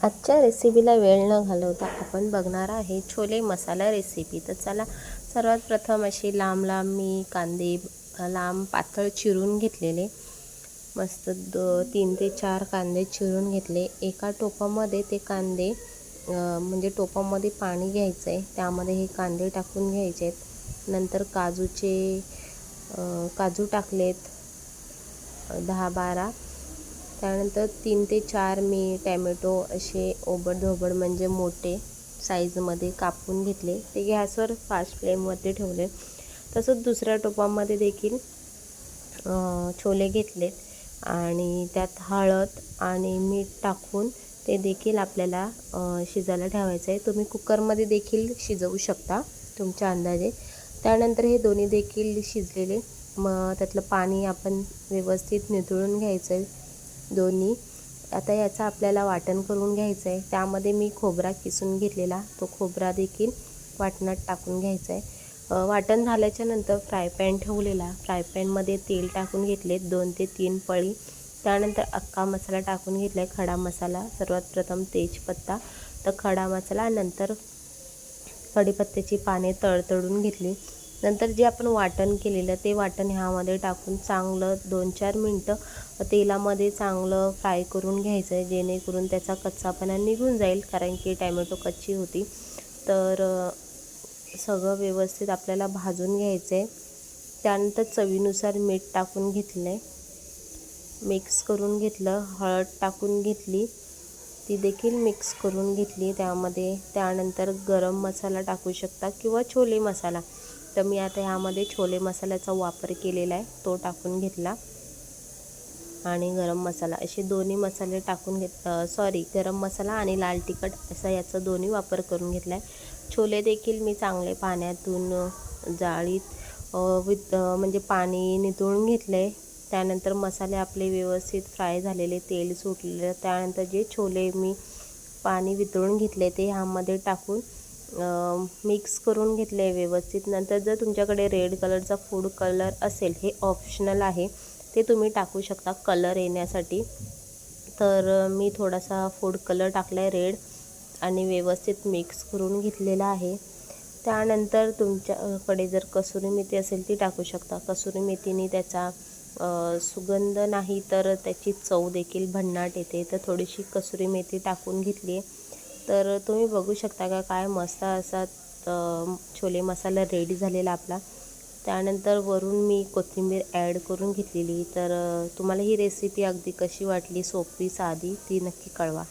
आजच्या रेसिपीला वेळ न घालवता आपण बघणार आहे छोले मसाला रेसिपी तर चला सर्वात प्रथम अशी लांब लांब मी कांदे लांब पातळ चिरून घेतलेले. मस्त द तीन ते चार कांदे चिरून घेतले. एका टोपामध्ये ते कांदे म्हणजे टोपामध्ये पाणी घ्यायचं आहे त्यामध्ये हे कांदे टाकून घ्यायचे आहेत नंतर काजूचे काजू टाकलेत. दहा बारा. त्यानंतर तीन ते चार मी टॅमॅटो असे ओबडधोबड म्हणजे मोठे साईजमध्ये कापून घेतले. ते गॅसवर फास्ट फ्लेमवरती ठेवले. तसंच दुसऱ्या टोपामध्ये देखील छोले घेतलेत आणि त्यात हळद आणि मीठ टाकून ते देखील आपल्याला शिजायला ठेवायचं आहे. तुम्ही कुकरमध्ये देखील शिजवू शकता तुमच्या अंदाजे. त्यानंतर हे दोन्ही देखील शिजलेले. मग त्यातलं पाणी आपण व्यवस्थित निथळून घ्यायचं आहे. दोन्ही. आता याचा आपल्याला वाटण करून घ्यायचं आहे त्यामध्ये मी खोबरा किसून घेतलेला. तो खोबरा देखील वाटणात टाकून घ्यायचा आहे वाटण झाल्याच्यानंतर फ्राय पॅन ठेवलेला. फ्राय पॅनमध्ये तेल टाकून घेतले दोन ते तीन पळी. त्यानंतर अख्खा मसाला टाकून घेतला आहे खडा मसाला. सर्वात प्रथम तेजपत्ता. तर खडा मसाला. नंतर कढीपत्त्याची पाने तळतळून घेतली. नंतर जे आपण वाटण केलेलं ते वाटण ह्यामध्ये टाकून चांगलं दोन चार मिनटं तेलामध्ये चांगलं फ्राय करून घ्यायचं आहे जेणेकरून त्याचा कच्चापणा निघून जाईल कारण की टॅमॅटो कच्ची होती. तर सगळं व्यवस्थित आपल्याला भाजून घ्यायचं आहे त्यानंतर चवीनुसार मीठ टाकून घेतलं आहे मिक्स करून घेतलं हळद टाकून घेतली. ती देखील मिक्स करून घेतली त्यामध्ये. त्यानंतर गरम मसाला टाकू शकता किंवा छोले मसाला. तर मी आता ह्यामध्ये छोले मसाल्याचा वापर केलेला आहे. तो टाकून घेतला. आणि गरम मसाला. असे दोन्ही मसाले टाकून घेत सॉरी गरम मसाला आणि लाल तिखट असा याचा दोन्ही वापर करून घेतला आहे. छोले देखील मी चांगले पाण्यातून जाळीत विथ म्हणजे पाणी नितळून घेतले. त्यानंतर मसाले आपले व्यवस्थित फ्राय झालेले तेल सुटलेलं. त्यानंतर जे छोले मी पाणी वितळून घेतले ते ह्यामध्ये टाकून मिक्स करून घेतले व्यवस्थित. नंतर जर तुमच्याकडे रेड कलरचा फूड कलर असेल हे ऑप्शनल आहे. ते तुम्ही टाकू शकता कलर येण्यासाठी. तर मी थोडासा फूड कलर टाकला आहे रेड आणि व्यवस्थित मिक्स करून घेतलेला आहे. त्यानंतर तुमच्याकडे जर कसुरी मेथी असेल ती टाकू शकता. कसुरी मेथीने त्याचा सुगंध नाही तर त्याची चव देखील भन्नाट येते. तर थोडीशी कसुरी मेथी टाकून घेतली आहे तर तुम्ही बघू शकता का काय मस्त असा छोले मसाला रेडी झालेला आपला. त्यानंतर वरून मी कोथिंबीर ॲड करून घेतलेली. तर तुम्हाला ही रेसिपी अगदी कशी वाटली सोपी साधी ती नक्की कळवा.